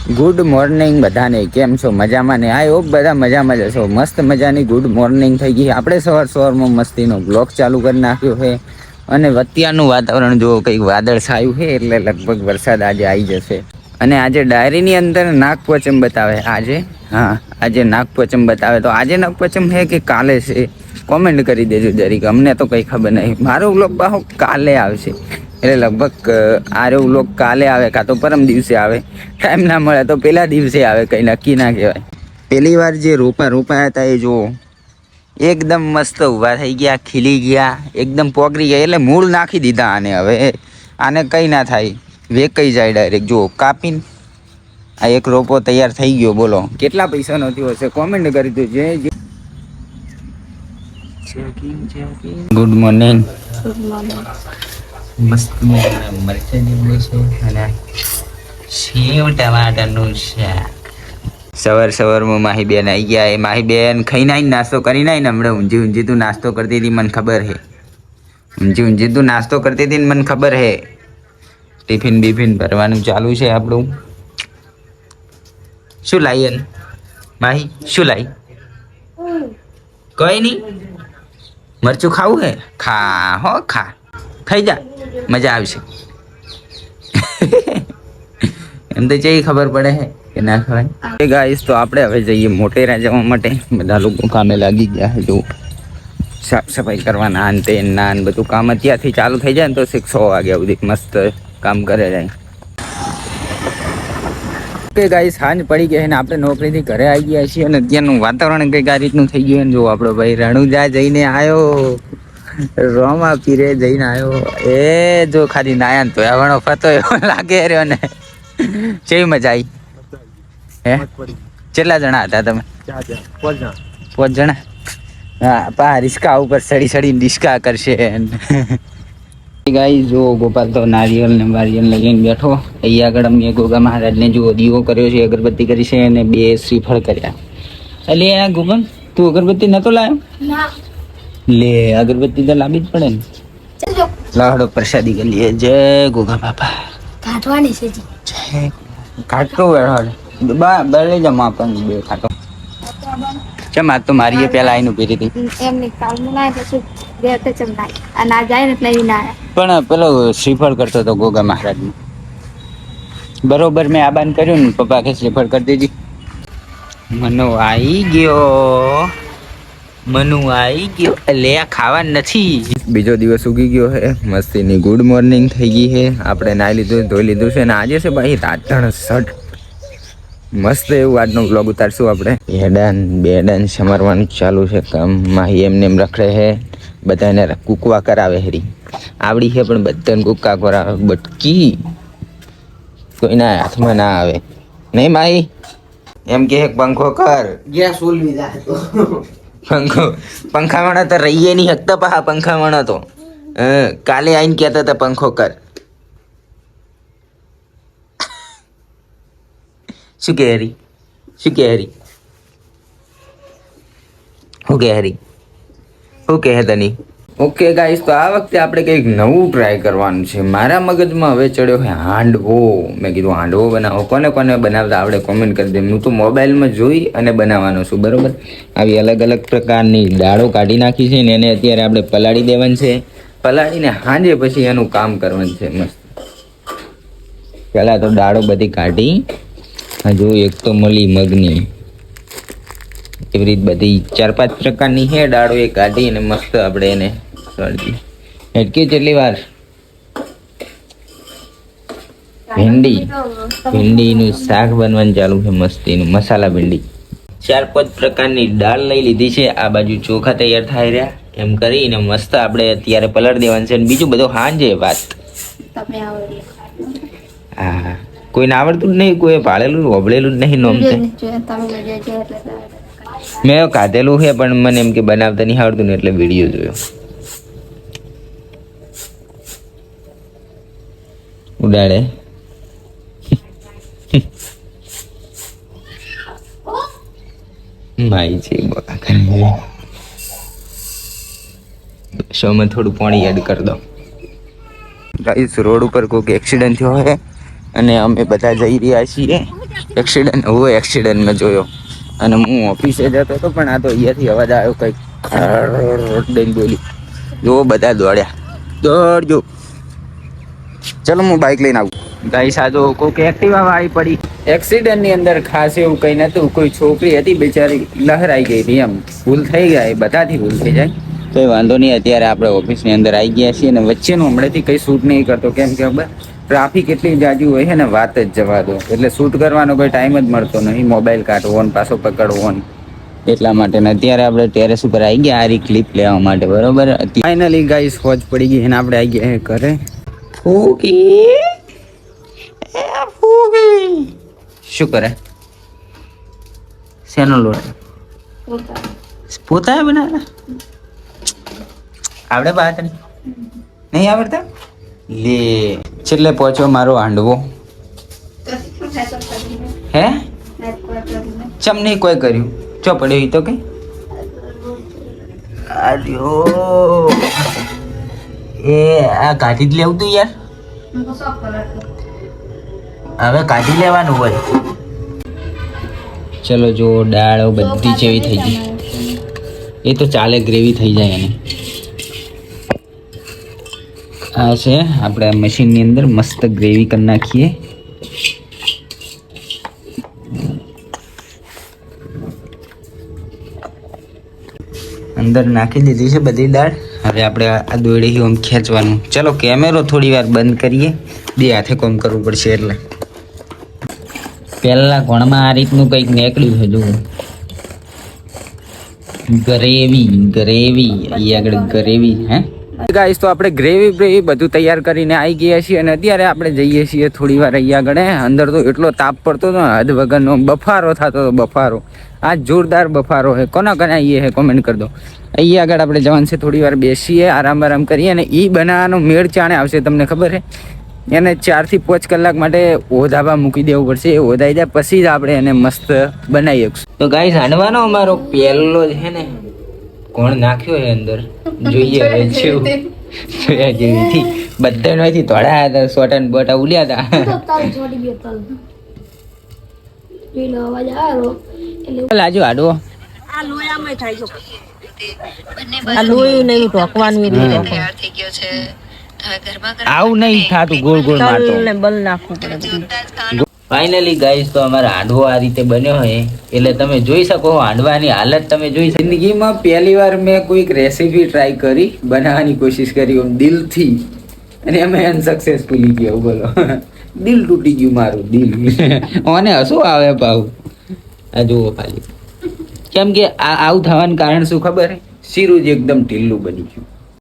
Good morning બધાને, કેમ છો? મજામાં ને? આઈ હોપ બધા મજામાં જ છો મસ્ત મજાની ગુડ મોર્નિંગ થઈ ગઈ આપણે સવાર સવારમાં મસ્તીનો બ્લોક ચાલુ કરી નાખ્યો છે. અને અત્યારનું વાતાવરણ જો કંઈક વાદળ છાયું છે, એટલે લગભગ વરસાદ આજે આવી જશે. અને આજે ડાયરીની અંદર નાગપંચમ બતાવે આજે? હા, આજે નાગપંચમ બતાવે તો આજે નાગપંચમ છે કે કાલે છે? કોમેન્ટ કરી દેજો જરીક. અમને તો કંઈ ખબર નહીં. મારો બ્લોગ બાહો કાલે આવશે. એટલે લગભગ આરે વ્લોગ કાલે આવે કાં તો પરમ દિવસે આવે. ટાઈમ ના મળે તો પેલા દિવસે આવે કંઈ નક્કી ના કહેવાય. પહેલી વાર જે રોપા રોપાયા હતા એ જુઓ. એકદમ મસ્ત ઊભા થઈ ગયા ખીલી ગયા એકદમ પોગરી ગયા એટલે મૂળ નાખી દીધા આને હવે. આને કંઈ ના થાય. વેકાઈ જાય ડાયરેક્ટ જુઓ કાપીને. આ એક રોપો તૈયાર થઈ ગયો બોલો. કેટલા પૈસા નથી હશે કોમેન્ટ કરી દો. જે. ગુડ મોર્નિંગ મસ્ત મરચાં લીંબુ છે. અને સેવ ટમાટરનું શાક. સવાર સવારમાં માહી બેન આવી ગયા. એ માહી બેન ખાઈને આવીને નાસ્તો કરીને આવીને હમણાં ઊંઝી ઊંઝી તું નાસ્તો કરતી હતી મને ખબર હે. ઊંઝી ઊંઝી તું નાસ્તો કરતી હતી ને મને ખબર હે. ટિફિન બિફિન ભરવાનું ચાલુ છે આપણું. શું લાવી એન? માહી શું લાવી કઈ નહીં. મરચું ખાવું હે? ખા હો ખા. ખાઈ જા. મજા આવશે એમ તો જઈ ખબર પડે હે કે ના ખવાય. ગાઈસ તો આપણે હવે જઈએ મોટેરા જવા માટે. બધા લોકો કામે લાગી ગયા છે, જો. સાફ સફાઈ કરવાના અંતે ના બધું કામ અત્યારથી ચાલુ થઈ જાય ને તો છેક સો વાગ્યા સુધી મસ્ત કામ કરે જાય. કે ગાઈસ સાંજ પડી ગઈ છે ને આપણે નોકરીથી ઘરે આવી ગયા છીએ અને અત્યારનું વાતાવરણ કંઈક આ રીતનું થઈ ગયું જો આપણો ભાઈ રણુજા જઈને આવ્યો રોમા પીરે જઈને આવ્યો. એ જો ખાલી નાયા તો આવણો ફતો એવો લાગે રહ્યો ને કેવી મજા આવી હે? કેટલા જણા હતા તમે? પાંચ જણા. હા, પા, રિસ્કા ઉપર સડી સડીને રિસ્કા કરશે ગાઈ જો ગોપાલ તો નારિયેલ ને વારિયેલ લઈને બેઠો. અહીંયા આગળ અમે ગોગા મહારાજને જો દીવો કર્યો છે, અગરબત્તી કરી છે અને બે શ્રીફળ કર્યા. એટલે ગોપાલ તું અગરબત્તી નતો લાવ્યો લે અગરબત્તી તો લાવી જ પડે ને. લાડો પ્રસાદી કરી લઈએ જય ગોગા બાપા. કાઢવાની છે જી. કાઢતો ખાટો બા બળે જમા આપણને બે કાઢો ચમ આ તો મારી એ પેલા આવીને ઊભી હતી એમની કાલનું ના પછી બે તો ચમ ના અને આ જાય ને એટલે ના પણ પેલો શ્રીફળ કરતો હતો ગોગા મહારાજનું. બરોબર મેં આબાન કર્યું ને પપ્પા કે શ્રીફળ કરી દેજી. મનો આવી ગયો. મનુ આવી ગયો લે આ ખાવા નથી. બીજો દિવસ ઉગી ગયો છે મસ્તીની ગુડ મોર્નિંગ થઈ ગઈ છે આપણે નાઈ લીધું ધોઈ લીધું છે ને આજે છે ભાઈ રાતણ સટ. મસ્ત એવું આજનો બ્લોગ ઉતારશું આપણે. હેડાન બેડાન સમારવાનું ચાલુ છે કામ. માહી એમને એમ રખડે છે બધાને કૂકવા કરાવે હેરી. આવડી છે પણ બધાને કૂકા કરાવે બટકી. કોઈના હાથમાં ના આવે. નહીં માહી? એમ કે પંખો કર. ગેસ ઓલવી જાય પંખો, પંખાવાળા તો રહીએ નહીં, હકતા પા પંખાવાળા તો. કાલે આવીને કહેતા હતા, પંખો કર. શું કે હરી? શું કે હરી? શું કે હરી? શું કહે તની? ઓકે ગાઈસ તો આ વખતે આપણે કંઈક નવું ટ્રાય કરવાનું છે. મારા મગજમાં હવે ચડ્યો છે હાંડવો. મેં કીધું, હાંડવો બનાવો. કોને કોને બનાવતા આપણે કોમેન્ટ કરી દે. હું તો મોબાઈલમાં જોઈ અને બનાવવાનો છું, બરાબર? આવી અલગ અલગ પ્રકારની દાળો કાઢી નાખી છે ને એને અત્યારે આપણે પલાળી દેવાની છે. પલાળીને સાંજે પછી એનું કામ કરવાનું છે, મસ્ત. પહેલાં તો દાળો બધી કાઢી. હજુ એક તો મળી મગની. એવી રીત બધી ચાર પાંચ પ્રકારની છે. દાળો એ કાઢી અને મસ્ત આપણે એને સળજી હેટકી કેટલી વાર? ભીંડી. ભીંડીનું શાક બનવાનું ચાલુ છે મસ્તીનું. મસાલા ભીંડી. ચાર પાંચ પ્રકારની દાળ લઈ લીધી છે. આ બાજુ ચોખા તૈયાર થાય રહ્યા. એમ કરીને મસ્ત આપણે અત્યારે પલળ દેવાનું છે બીજું બધું હાંજે વાત. હા. કોઈને આવડતું જ નહીં કોઈ પાળેલું વબળેલું જ નહીં નોમતે મેં કાઢેલું છે પણ મને એમ કે બનાવતા નહીં આવડતું ને એટલે વીડિયો જોયો. ઉડાડે. માઈ બકા કરે. શોમાં થોડું પાણી એડ કરી દો. ગાઈસ રોડ ઉપર કોઈક એક્સિડન્ટ થયો છે અને અમે બધા જઈ રહ્યા છીએ. એક્સિડન્ટ હું એક્સિડન્ટ મેં જોયો. અને હું ઓફિસે જતો હતો, પણ આ તો અહીંયાથી અવાજ આવ્યો કંઈક. દઈને બોલી. જો, બધા દોડ્યા. દોડજો. ચલો હું બાઇક લઈને આવું. ગાઈસ, આ તો કોઈક એક્ટિવા આવી પડી. એક્સિડન્ટની અંદર ખાસ એવું કંઈ નતું કોઈ છોકરી હતી, બિચારી લહેરાઈ ગઈ હતી એમ. ભૂલ થઈ જાય બધાથી ભૂલ થઈ જાય. તો વાંધો નહીં, અત્યારે આપણે ઓફિસની અંદર આવી ગયા છીએ અને વચ્ચેનું હમણાંથી કંઈ શૂટ નહીં કરતો. કેમ કે ટ્રાફિક એટલી જાજુ હોય છે ને, વાત જ જવા દો. એટલે શૂટ કરવાનો કોઈ ટાઈમ જ મળતો નહીં. મોબાઈલ કાઢવો ને, પાછો પકડવો ને. એટલા માટે ને અત્યારે આપણે ટેરેસ ઉપર આવી ગયા. આરી ક્લિપ લેવા માટે, બરોબર? ફાઇનલી ગાઈસ ફોજ પડી ગઈ અને આપણે આવી ગયા ઘરે. ફૂકી એ ફૂગી. શું કરે? શેનો લોટ? પોતા બના આવડે બાત નહીં આવડતા? લે, છેલ્લે પહોંચ્યો મારો હાંડવો. હે? ચમ નહીં કોઈ કર્યું? ચો પડ્યો તો કઈ આર્યો એ આ કાઢી જ લેવું તું યાર. હવે કાઢી લેવાનું હોય. ચલો જો દાળ બધી જેવી થઈ ગઈ. એ તો ચાલે ગ્રેવી થઈ જાય એને. આ છે આપણે મશીનની અંદર મસ્ત ગ્રેવી કરી નાખીએ. અંદર નાખી દીધી છે બધી દાળ હવે આપણે આ દોડી ઓમ ખેંચવાનું. ચલો, કેમેરો થોડી વાર બંધ કરીએ. બે હાથે કોમ કરવું પડશે એટલે. પહેલાં કોણમાં આ રીતનું કંઈક નીકળ્યું છે, જુઓ. Gravy gravy. અહીંયા આગળ ગ્રેવી, હે? ગાઈસ તો આપણે ગ્રેવી બ્રેવી બધું તૈયાર કરીને આવી ગયા છીએ અને અત્યારે આપણે જઈએ છીએ થોડી વાર અહીંયા આગળ અંદર તો એટલો તાપ પડતો હતો હદ વગરનો બફારો થતો હતો, બફારો. આ જોરદાર બફારો હે કોના કોના આવીએ હે કોમેન્ટ કરી દો. અહીંયા આગળ આપણે જવાનું છે, થોડી વાર બેસીએ, આરામ આરામ કરીએ અને એ બનાવવાનો મેળ ચાણે આવશે તમને ખબર હે એને ચારથી પાંચ કલાક માટે ઓધાબા મૂકી દેવું પડશે. એ ઓધાઈ જાય, પછી જ આપણે એને મસ્ત બનાવી શકશું. તો ગાઈસ હાંડવાનો અમારો પહેલો છે ને? કોણ નાખ્યો એ અંદર? જોઈએ હવે જેવું જોયા જેવીથી બધામાંથી તોડા હતા સોટા ને બોટા ઉલ્યા હતા. લાજો આડો આ લોહી ને એવું ઢોકવાનું આવું નહીં થાતું ગોળ ગોળ મારતો. ને બલ નાખવું પડે બધું. ફાઇનલી ગાઈસ તો અમારો હાંડવો આ રીતે બન્યો હોય એટલે તમે જોઈ શકો હાંડવાની હાલત તમે જોઈ જિંદગીમાં પહેલી વાર મેં કોઈક રેસીપી ટ્રાય કરી બનાવવાની કોશિશ કરી દિલથી. અને અમે અનસક્સેસફુલી ગયો બોલો. દિલ તૂટી ગયું મારું દિલ. ઓને શું આવે ભાવ? આ જુઓ ખાલી. કેમ કે આ આવું થવાનું કારણ શું ખબર શીરું જ એકદમ ઢીલું બની ગયું.